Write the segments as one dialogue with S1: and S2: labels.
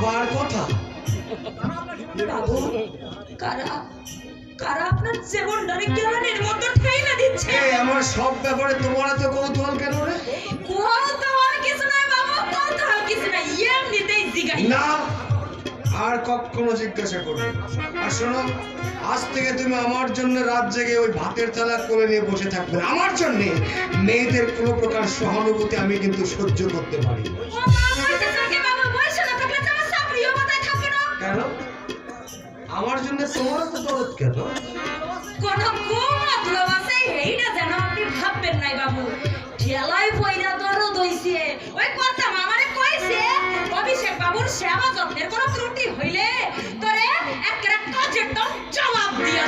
S1: আবার কথা।
S2: বাবু কারা? কারা আপনার জীবনটারে কেমনের মতো ঠেইলা দিচ্ছে?
S1: আমার সব ব্যাপারে তোমার এত কৌতূহল কেন রে?
S2: কৌতূহল কিছু নাই বাবু কৌতূহল কিছু নাই এমনিতেই জিগাই।
S1: না আর কখনো জিজ্ঞাসা করবে আর শোনো আজ থেকে তুমি আমার জন্য রাত জেগে ওই ভাতের থালা করে নিয়ে বসে থাকবে আমার জন্য মেয়েদের কোনো প্রকার সহানুভূতি আমি কিন্তু সহ্য করতে পারি জন্য তোমার তো দরদ কেন
S2: কোন কুমতলব আছে? এইটা যেন আপনি ভাববেন নাই বাবু। ঠেলায় পয়রা দরদ হইছে। ওই কথা মামারে কইছে অভিষেক বাবুর সেবা যত্নের কোনো ত্রুটি হইলে তোরে একটা কাজের জবাব দিয়া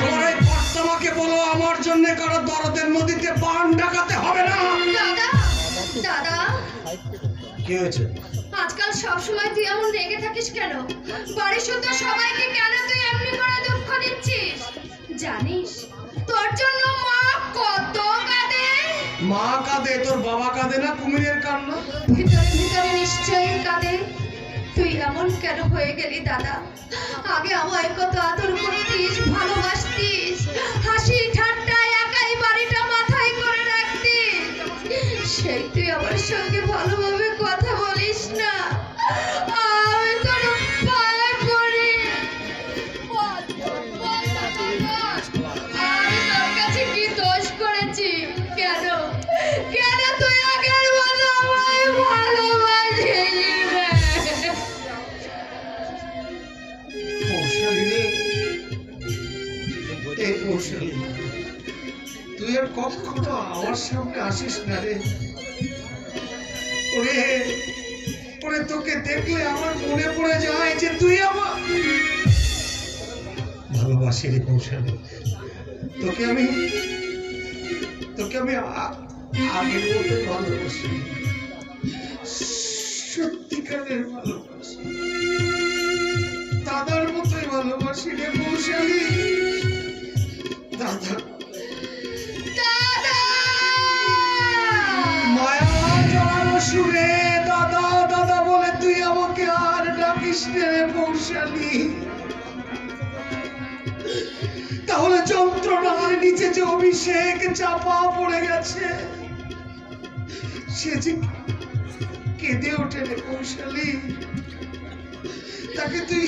S1: এই বলো আমার জন্য কারও দরদের নদীতে বান ডাকাতে কি হয়েছে?
S3: আজকাল সব সময় তুই এমন রেগে থাকিস কেন? বাড়ির শুদ্ধ সবাইকে কেন তুই এমনি করে দুঃখ দিচ্ছিস? জানিস তোর জন্য মা কত কাঁদে?
S1: মা কাঁদে তোর বাবা কাঁদে না? কুমিরের কান্না?
S3: ভিতরে ভিতরে নিশ্চয়ই কাঁদে। তুই এমন কেন হয়ে গেলি দাদা? আগে আমায় কত আদর তুই আমার সঙ্গে ভালোভাবে কথা বলিস না। আমি তোর তুই আগের মতো
S1: আর কখনো আমার সামনে আসিস না রে। ওরে ওরে তোকে দেখলে আমার মনে পড়ে যায় যে তুই আমার ভালোবাসি রে কৌশলী। তোকে আমি তোকে আমি আ- আগের মতো ভালোবাসি। সত্যিকারের ভালোবাসি। তাহলে যন্ত্রণার নিচে যে অভিষেক চাপা পড়ে গেছে, সে যে কেঁদে ওঠে রে কৌশলী তাকে তুই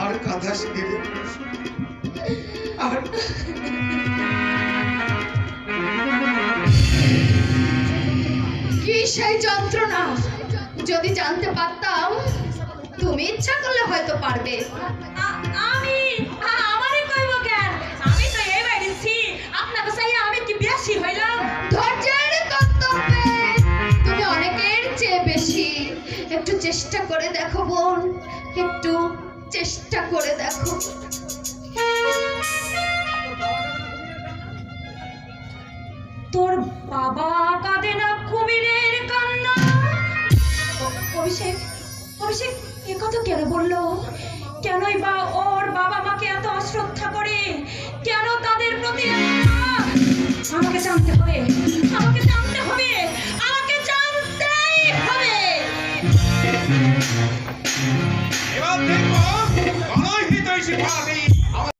S1: আর কাঁদাস আর
S3: কি সেই যন্ত্রণা? যদি জানতে পারতাম তুমি ইচ্ছা করলে হয়তো পারবে।
S2: আমি? আ- আমারে কইব কেন? আমি তো এই আমি কি বেশি হইলাম?
S3: ধৈর্যের কর্তব্যে তুমি অনেকের চেয়ে বেশি। একটু চেষ্টা করে দেখো বোন একটু চেষ্টা করে দেখো।
S2: তোর বাবা অভিষেক এ কথা কেন বলল? কেনই বা ওর বাবা মাকে এত অশ্রদ্ধা করে? কেন তাদের প্রতি আমাকে জানতে হবে, আমাকে জানতে হবে, আমাকে জানতেই হবে। এবার দেখো গণহিত শিক্ষা